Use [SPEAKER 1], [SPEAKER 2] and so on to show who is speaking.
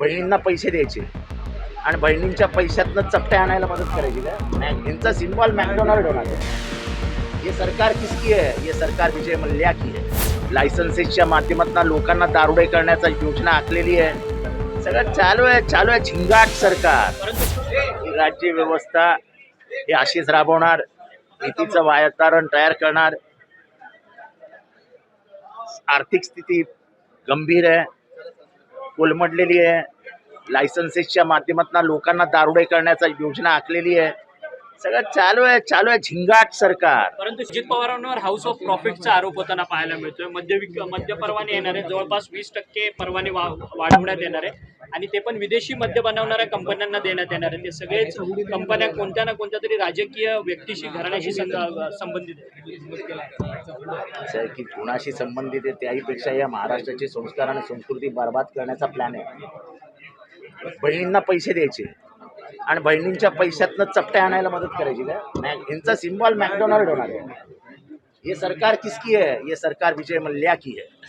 [SPEAKER 1] बहिणींना पैसे द्यायचे. आणि बहिणींच्या पैशातनं चपट्या आणायला मदत करायची का? मॅक- यांचा सिम्बॉल मॅकडोनाल्ड होणार हे सरकार किसकी आहे? हे सरकार विजय मल्ल्या की आहे. लायसन्सेसच्या माध्यमातून लोकांना दारुडे करण्याचा योजना आखलेली आहे. सगळं चालू आहे चालू आहे. झिंगाट सरकार. ही राज्य व्यवस्था हे अशीच राबवणार. नीतीचं वातावरण तयार करणार. आर्थिक स्थिती गंभीर आहे. कोलमडलेली आहे. लायसन्सेसच्या माध्यमातून लोकांना दारुडे करण्याचा योजना आखलेली आहे. सगळं चालू आहे चालू आहे. झिंगाट सरकार.
[SPEAKER 2] परंतु अजित पवारांवर हाऊस ऑफ प्रॉफिटचा आरोप होताना पाहायला मिळतोय. मद्य मद्य परवाने येणार आहे जवळपास वीस टक्के परवाने वा वाढवण्यात येणार आहे. आणि ते पण विदेशी मद्य बनवणाऱ्या कंपन्यांना देण्यात येणार आहे. ते सगळेच कंपन्या कोणत्या ना कोणत्या तरी राजकीय व्यक्तीशी घराण्याशी संबंधित
[SPEAKER 1] असं आहे की कुणाशी संबंधित आहे त्याहीपेक्षा या महाराष्ट्राचे संस्कार आणि संस्कृती बरबाद करण्याचा प्लॅन आहे. बहिणींना पैसे द्यायचे. आणि बहिणींच्या पैशातनं चपट्या आणायला मदत करायची का? यांचा सिम्बॉल मॅकडोनाल्ड होणार आहे. हे सरकार किसकी आहे? ये सरकार विजय मल्ल्या की आहे.